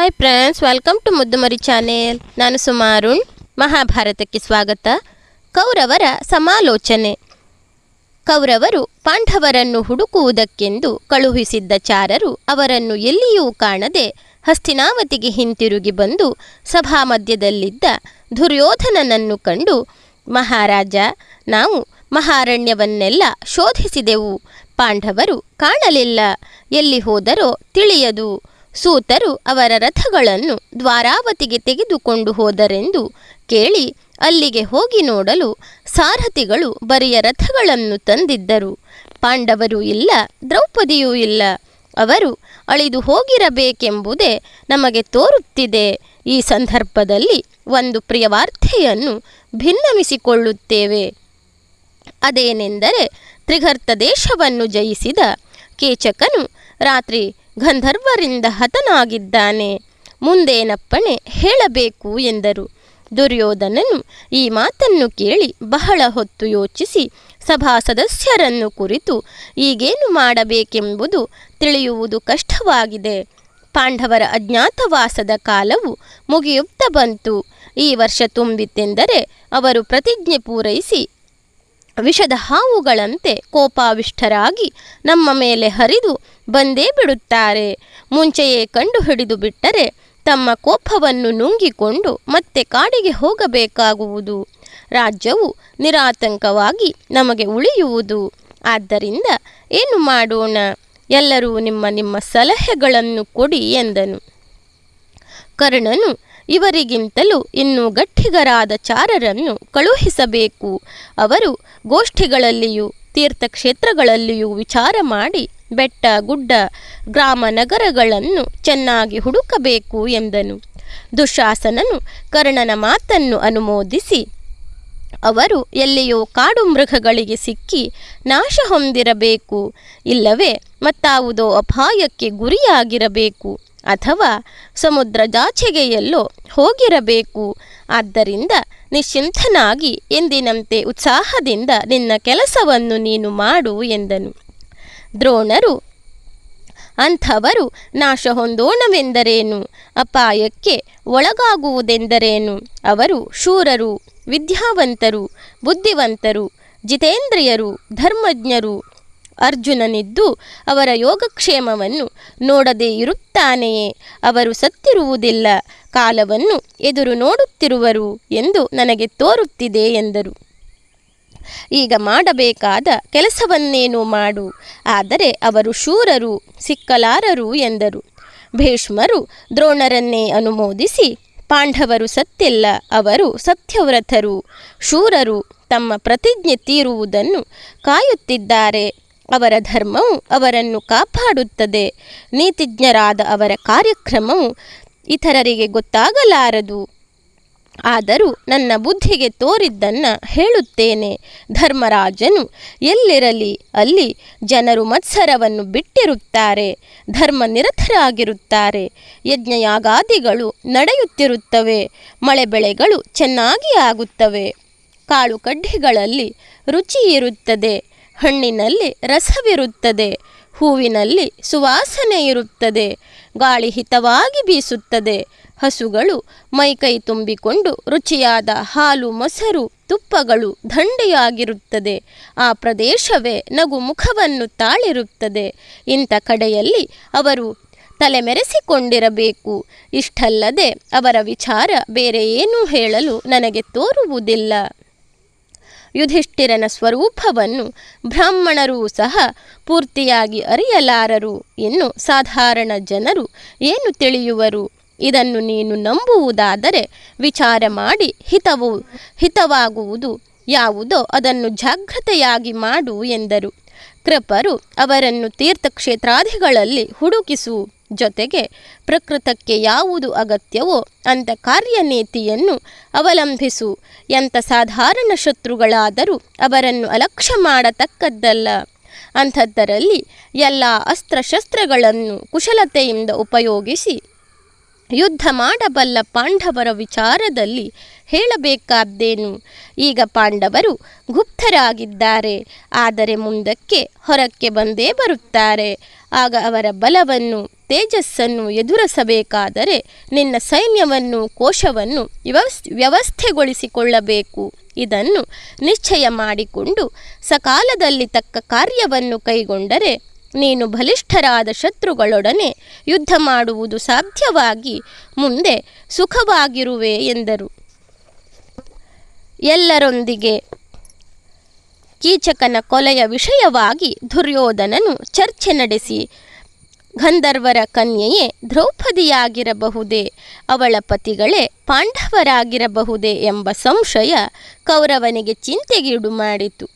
Hi friends welcome to Muddumari channel ನಾನು ಸುಮಾರುಣ್ ಮಹಾಭಾರತಕ್ಕೆ ಸ್ವಾಗತ. ಕೌರವರ ಸಮಾಲೋಚನೆ. ಕೌರವರು ಪಾಂಡವರನ್ನು ಹುಡುಕುವುದಕ್ಕೆಂದು ಕಳುಹಿಸಿದ್ದ ಚಾರರು ಅವರನ್ನು ಎಲ್ಲಿಯೂ ಕಾಣದೆ ಹಸ್ತಿನಾವತಿಗೆ ಹಿಂತಿರುಗಿ ಬಂದು ಸಭಾ ಮಧ್ಯದಲ್ಲಿದ್ದ ದುರ್ಯೋಧನನನ್ನು ಕಂಡು, ಮಹಾರಾಜ, ನಾವು ಮಹಾರಣ್ಯವನ್ನೆಲ್ಲ ಶೋಧಿಸಿದೆವು. ಪಾಂಡವರು ಕಾಣಲಿಲ್ಲ. ಎಲ್ಲಿ ಹೋದರೋ ತಿಳಿಯದು. ಸೂತರು ಅವರ ರಥಗಳನ್ನು ದ್ವಾರಾವತಿಗೆ ತೆಗೆದುಕೊಂಡು ಹೋದರೆಂದು ಕೇಳಿ ಅಲ್ಲಿಗೆ ಹೋಗಿ ನೋಡಲು ಸಾರಥಿಗಳು ಬರಿಯ ರಥಗಳನ್ನು ತಂದಿದ್ದರು. ಪಾಂಡವರು ಇಲ್ಲ, ದ್ರೌಪದಿಯೂ ಇಲ್ಲ. ಅವರು ಅಳಿದು ಹೋಗಿರಬೇಕೆಂಬುದೇ ನಮಗೆ ತೋರುತ್ತಿದೆ. ಈ ಸಂದರ್ಭದಲ್ಲಿ ಒಂದು ಪ್ರಿಯವಾರ್ತೆಯನ್ನು ಭಿನ್ನಮಿಸಿಕೊಳ್ಳುತ್ತೇವೆ. ಅದೇನೆಂದರೆ ತ್ರಿಘರ್ತ ದೇಶವನ್ನು ಜಯಿಸಿದ ಕೇಚಕನು ರಾತ್ರಿ ಗಂಧರ್ವರಿಂದ ಹತನಾಗಿದ್ದಾನೆ. ಮುಂದೇನಪ್ಪಣೆ ಹೇಳಬೇಕು ಎಂದರು. ದುರ್ಯೋಧನನು ಈ ಮಾತನ್ನು ಕೇಳಿ ಬಹಳ ಹೊತ್ತು ಯೋಚಿಸಿ ಸಭಾ ಸದಸ್ಯರನ್ನು ಕುರಿತು ಈಗೇನು ಮಾಡಬೇಕೆಂಬುದು ತಿಳಿಯುವುದು ಕಷ್ಟವಾಗಿದೆ. ಪಾಂಡವರ ಅಜ್ಞಾತವಾಸದ ಕಾಲವು ಮುಗಿಯುತ್ತಾ ಬಂತು. ಈ ವರ್ಷ ತುಂಬಿತೆಂದರೆ ಅವರು ಪ್ರತಿಜ್ಞೆ ಪೂರೈಸಿ ವಿಷದ ಹಾವುಗಳಂತೆ ಕೋಪಾವಿಷ್ಠರಾಗಿ ನಮ್ಮ ಮೇಲೆ ಹರಿದು ಬಂದೇ ಬಿಡುತ್ತಾರೆ. ಮುಂಚೆಯೇ ಕಂಡು ಹಿಡಿದು ಬಿಟ್ಟರೆ ತಮ್ಮ ಕೋಪವನ್ನು ನುಂಗಿಕೊಂಡು ಮತ್ತೆ ಕಾಡಿಗೆ ಹೋಗಬೇಕಾಗುವುದು. ರಾಜ್ಯವು ನಿರಾತಂಕವಾಗಿ ನಮಗೆ ಉಳಿಯುವುದು. ಆದ್ದರಿಂದ ಏನು ಮಾಡೋಣ? ಎಲ್ಲರೂ ನಿಮ್ಮ ನಿಮ್ಮ ಸಲಹೆಗಳನ್ನು ಕೊಡಿ ಎಂದನು. ಕರ್ಣನು ಇವರಿಗಿಂತಲೂ ಇನ್ನೂ ಗಟ್ಟಿಗರಾದ ಚಾರರನ್ನು ಕಳುಹಿಸಬೇಕು. ಅವರು ಗೋಷ್ಠಿಗಳಲ್ಲಿಯೂ, ತೀರ್ಥಕ್ಷೇತ್ರಗಳಲ್ಲಿಯೂ ವಿಚಾರ ಮಾಡಿ ಬೆಟ್ಟ, ಗುಡ್ಡ, ಗ್ರಾಮ ನಗರಗಳನ್ನು ಚೆನ್ನಾಗಿ ಹುಡುಕಬೇಕು ಎಂದನು. ದುಶಾಸನನು ಕರ್ಣನ ಮಾತನ್ನು ಅನುಮೋದಿಸಿ, ಅವರು ಎಲ್ಲಿಯೋ ಕಾಡು ಮೃಗಗಳಿಗೆ ಸಿಕ್ಕಿ ನಾಶ ಹೊಂದಿರಬೇಕು, ಇಲ್ಲವೇ ಮತ್ತಾವುದೋ ಅಪಾಯಕ್ಕೆ ಗುರಿಯಾಗಿರಬೇಕು. ಅಥವಾ ಸಮುದ್ರ ಜಾಚೆಗೆಯಲ್ಲೋ ಹೋಗಿರಬೇಕು. ಆದ್ದರಿಂದ ನಿಶ್ಚಿಂತನಾಗಿ ಎಂದಿನಂತೆ ಉತ್ಸಾಹದಿಂದ ನಿನ್ನ ಕೆಲಸವನ್ನು ನೀನು ಮಾಡು ಎಂದನು. ದ್ರೋಣರು, ಅಂಥವರು ನಾಶ ಹೊಂದೋಣವೆಂದರೇನು? ಅಪಾಯಕ್ಕೆ ಒಳಗಾಗುವುದೆಂದರೇನು? ಅವರು ಶೂರರು, ವಿದ್ಯಾವಂತರು, ಬುದ್ಧಿವಂತರು, ಜಿತೇಂದ್ರಿಯರು, ಧರ್ಮಜ್ಞರು ಅರ್ಜುನನಿದ್ದು ಅವರ ಯೋಗಕ್ಷೇಮವನ್ನು ನೋಡದೇ ಇರುತ್ತಾನೆಯೇ? ಅವರು ಸತ್ತಿರುವುದಿಲ್ಲ, ಕಾಲವನ್ನು ಎದುರು ನೋಡುತ್ತಿರುವರು ಎಂದು ನನಗೆ ತೋರುತ್ತಿದೆ ಎಂದರು. ಈಗ ಮಾಡಬೇಕಾದ ಕೆಲಸವನ್ನೇನು ಮಾಡು. ಆದರೆ ಅವರು ಶೂರರು, ಸಿಕ್ಕಲಾರರು ಎಂದರು. ಭೀಷ್ಮರು ದ್ರೋಣರನ್ನೇ ಅನುಮೋದಿಸಿ, ಪಾಂಡವರು ಸತ್ತಿಲ್ಲ, ಅವರು ಸತ್ಯವ್ರತರು. ಶೂರರು ತಮ್ಮ ಪ್ರತಿಜ್ಞೆ ತೀರುವುದನ್ನು ಕಾಯುತ್ತಿದ್ದಾರೆ. ಅವರ ಧರ್ಮವು ಅವರನ್ನು ಕಾಪಾಡುತ್ತದೆ. ನೀತಿಜ್ಞರಾದ ಅವರ ಕಾರ್ಯಕ್ರಮವು ಇತರರಿಗೆ ಗೊತ್ತಾಗಲಾರದು. ಆದರೂ ನನ್ನ ಬುದ್ಧಿಗೆ ತೋರಿದ್ದನ್ನು ಹೇಳುತ್ತೇನೆ. ಧರ್ಮರಾಜನು ಎಲ್ಲಿರಲಿ ಅಲ್ಲಿ ಜನರು ಮತ್ಸರವನ್ನು ಬಿಟ್ಟಿರುತ್ತಾರೆ, ಧರ್ಮ ನಿರತರಾಗಿರುತ್ತಾರೆ. ಯಜ್ಞಯಾಗಾದಿಗಳು ನಡೆಯುತ್ತಿರುತ್ತವೆ, ಮಳೆ ಬೆಳೆಗಳು ಚೆನ್ನಾಗಿ ಆಗುತ್ತವೆ. ಕಾಳು ಕಡ್ಡಿಗಳಲ್ಲಿ ರುಚಿ ಇರುತ್ತದೆ. ಹಣ್ಣಿನಲ್ಲಿ ರಸವಿರುತ್ತದೆ, ಹೂವಿನಲ್ಲಿ ಸುವಾಸನೆ ಇರುತ್ತದೆ ಗಾಳಿ ಹಿತವಾಗಿ ಬೀಸುತ್ತದೆ. ಹಸುಗಳು ಮೈಕೈ ತುಂಬಿಕೊಂಡು ರುಚಿಯಾದ ಹಾಲು, ಮೊಸರು, ತುಪ್ಪಗಳು ದಂಡೆಯಾಗಿರುತ್ತದೆ. ಆ ಪ್ರದೇಶವೇ ನಗು ಮುಖವನ್ನು ತಾಳಿರುತ್ತದೆ. ಇಂಥ ಕಡೆಯಲ್ಲಿ ಅವರು ತಲೆಮೆರೆಸಿಕೊಂಡಿರಬೇಕು. ಇಷ್ಟಲ್ಲದೆ ಅವರ ವಿಚಾರ ಬೇರೆ ಏನೂ ಹೇಳಲು ನನಗೆ ತೋರುವುದಿಲ್ಲ. ಯುಧಿಷ್ಠಿರನ ಸ್ವರೂಪವನ್ನು ಬ್ರಾಹ್ಮಣರೂ ಸಹ ಪೂರ್ತಿಯಾಗಿ ಅರಿಯಲಾರರು ಇನ್ನು ಸಾಧಾರಣ ಜನರು ಏನು ತಿಳಿಯುವರು? ಇದನ್ನು ನೀನು ನಂಬುವುದಾದರೆ ವಿಚಾರ ಮಾಡಿ ಹಿತವು, ಹಿತವಾಗುವುದು ಯಾವುದೋ ಅದನ್ನು ಜಾಗ್ರತೆಯಾಗಿ ಮಾಡು ಎಂದರು. ಕೃಪರು ಅವರನ್ನು ತೀರ್ಥಕ್ಷೇತ್ರಾದಿಗಳಲ್ಲಿ ಹುಡುಕಿಸು. ಜೊತೆಗೆ ಪ್ರಕೃತಕ್ಕೆ ಯಾವುದು ಅಗತ್ಯವೋ ಅಂಥ ಕಾರ್ಯನೀತಿಯನ್ನು ಅವಲಂಬಿಸು ಎಂಥ ಸಾಧಾರಣ ಶತ್ರುಗಳಾದರೂ ಅವರನ್ನು ಅಲಕ್ಷ್ಯ ಮಾಡತಕ್ಕದ್ದಲ್ಲ. ಅಂಥದ್ದರಲ್ಲಿ ಎಲ್ಲ ಅಸ್ತ್ರಶಸ್ತ್ರಗಳನ್ನು ಕುಶಲತೆಯಿಂದ ಉಪಯೋಗಿಸಿ ಯುದ್ಧ ಮಾಡಬಲ್ಲ ಪಾಂಡವರ ವಿಚಾರದಲ್ಲಿ ಹೇಳಬೇಕಾದ್ದೇನು? ಈಗ ಪಾಂಡವರು ಗುಪ್ತರಾಗಿದ್ದಾರೆ. ಆದರೆ ಮುಂದಕ್ಕೆ ಹೊರಕ್ಕೆ ಬಂದೇ ಬರುತ್ತಾರೆ. ಆಗ ಅವರ ಬಲವನ್ನು ತೇಜಸ್ಸನ್ನು ಎದುರಿಸಬೇಕಾದರೆ ನಿನ್ನ ಸೈನ್ಯವನ್ನು, ಕೋಶವನ್ನು ವ್ಯವಸ್ ವ್ಯವಸ್ಥೆಗೊಳಿಸಿಕೊಳ್ಳಬೇಕು. ಇದನ್ನು ನಿಶ್ಚಯ ಮಾಡಿಕೊಂಡು ಸಕಾಲದಲ್ಲಿ ತಕ್ಕ ಕಾರ್ಯವನ್ನು ಕೈಗೊಂಡರೆ ನೀನು ಬಲಿಷ್ಠರಾದ ಶತ್ರುಗಳೊಡನೆ ಯುದ್ಧ ಮಾಡುವುದು ಸಾಧ್ಯವಾಗಿ ಮುಂದೆ ಸುಖವಾಗಿರುವೆ ಎಂದರು. ಎಲ್ಲರೊಂದಿಗೆ ಕೀಚಕನ ಕೊಲೆಯ ವಿಷಯವಾಗಿ ದುರ್ಯೋಧನನು ಚರ್ಚೆ ನಡೆಸಿ ಗಂಧರ್ವರ ಕನ್ಯೆಯೇ ದ್ರೌಪದಿಯಾಗಿರಬಹುದೇ? ಅವಳ ಪತಿಗಳೇ ಪಾಂಡವರಾಗಿರಬಹುದೇ ಎಂಬ ಸಂಶಯ ಕೌರವನಿಗೆ ಚಿಂತೆಗೀಡು ಮಾಡಿತು.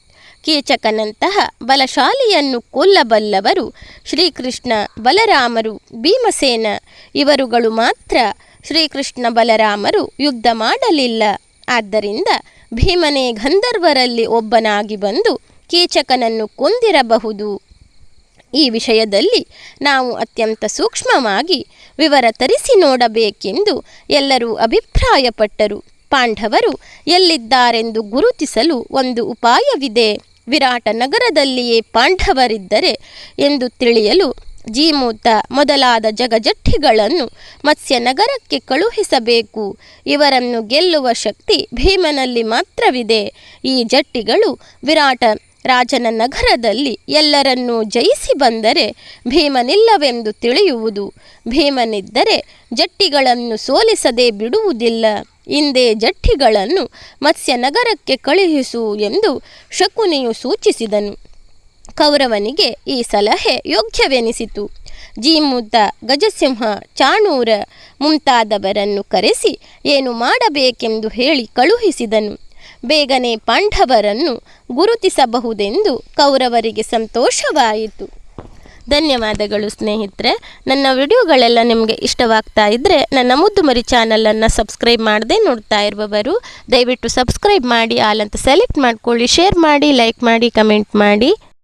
ಕೀಚಕನಂತಹ ಬಲಶಾಲಿಯನ್ನು ಕೊಲ್ಲಬಲ್ಲವರು ಶ್ರೀಕೃಷ್ಣ ಬಲರಾಮರು ಭೀಮಸೇನ, ಇವರುಗಳು ಮಾತ್ರ ಶ್ರೀಕೃಷ್ಣ ಬಲರಾಮರು ಯುದ್ಧ ಮಾಡಲಿಲ್ಲ. ಆದ್ದರಿಂದ ಭೀಮನೇ ಗಂಧರ್ವರಲ್ಲಿ ಒಬ್ಬನಾಗಿ ಬಂದು ಕೀಚಕನನ್ನು ಕೊಂದಿರಬಹುದು. ಈ ವಿಷಯದಲ್ಲಿ ನಾವು ಅತ್ಯಂತ ಸೂಕ್ಷ್ಮವಾಗಿ ವಿವರ ತರಿಸಿ ನೋಡಬೇಕೆಂದು ಎಲ್ಲರೂ ಅಭಿಪ್ರಾಯಪಟ್ಟರು. ಪಾಂಡವರು ಎಲ್ಲಿದ್ದಾರೆಂದು ಗುರುತಿಸಲು ಒಂದು ಉಪಾಯವಿದೆ. ವಿರಾಟ ನಗರದಲ್ಲಿಯೇ ಪಾಂಡವರಿದ್ದರೆ ಎಂದು ತಿಳಿಯಲು ಜೀಮೂತ ಮೊದಲಾದ ಜಗಜಟ್ಟಿಗಳನ್ನು ಮತ್ಸ್ಯ ನಗರಕ್ಕೆ ಕಳುಹಿಸಬೇಕು. ಇವರನ್ನು ಗೆಲ್ಲುವ ಶಕ್ತಿ ಭೀಮನಲ್ಲಿ ಮಾತ್ರವಿದೆ. ಈ ಜಟ್ಟಿಗಳು ವಿರಾಟ ರಾಜನ ನಗರದಲ್ಲಿ ಎಲ್ಲರನ್ನೂ ಜಯಿಸಿ ಬಂದರೆ ಭೀಮನಿಲ್ಲವೆಂದು ತಿಳಿಯುವುದು. ಭೀಮನಿದ್ದರೆ ಜಟ್ಟಿಗಳನ್ನು ಸೋಲಿಸದೆ ಬಿಡುವುದಿಲ್ಲ. ಇಂದೇ ಜಟ್ಟಿಗಳನ್ನು ಮತ್ಸ್ಯ ನಗರಕ್ಕೆ ಕಳುಹಿಸು ಎಂದು ಶಕುನಿಯು ಸೂಚಿಸಿದನು. ಕೌರವನಿಗೆ ಈ ಸಲಹೆ ಯೋಗ್ಯವೆನಿಸಿತು. ಜೀಮುದ್ದ ಗಜಸಿಂಹ, ಚಾಣೂರ ಮುಂತಾದವರನ್ನು ಕರೆಸಿ ಏನು ಮಾಡಬೇಕೆಂದು ಹೇಳಿ ಕಳುಹಿಸಿದನು. ಬೇಗನೆ ಪಾಂಡವರನ್ನು ಗುರುತಿಸಬಹುದೆಂದು ಕೌರವರಿಗೆ ಸಂತೋಷವಾಯಿತು. ಧನ್ಯವಾದಗಳು ಸ್ನೇಹಿತರೆ. ನನ್ನ ವಿಡಿಯೋಗಳೆಲ್ಲ ನಿಮಗೆ ಇಷ್ಟವಾಗ್ತಾ ಇದ್ದರೆ ನನ್ನ ಮುದ್ದು ಮರಿ ಚಾನಲನ್ನು ಸಬ್ಸ್ಕ್ರೈಬ್ ಮಾಡದೆ ನೋಡ್ತಾ ಇರುವವರು, ದಯವಿಟ್ಟು ಸಬ್ಸ್ಕ್ರೈಬ್ ಮಾಡಿ, ಆಲ್ ಅಂತ ಸೆಲೆಕ್ಟ್ ಮಾಡ್ಕೊಳ್ಳಿ, ಶೇರ್ ಮಾಡಿ, ಲೈಕ್ ಮಾಡಿ, ಕಮೆಂಟ್ ಮಾಡಿ.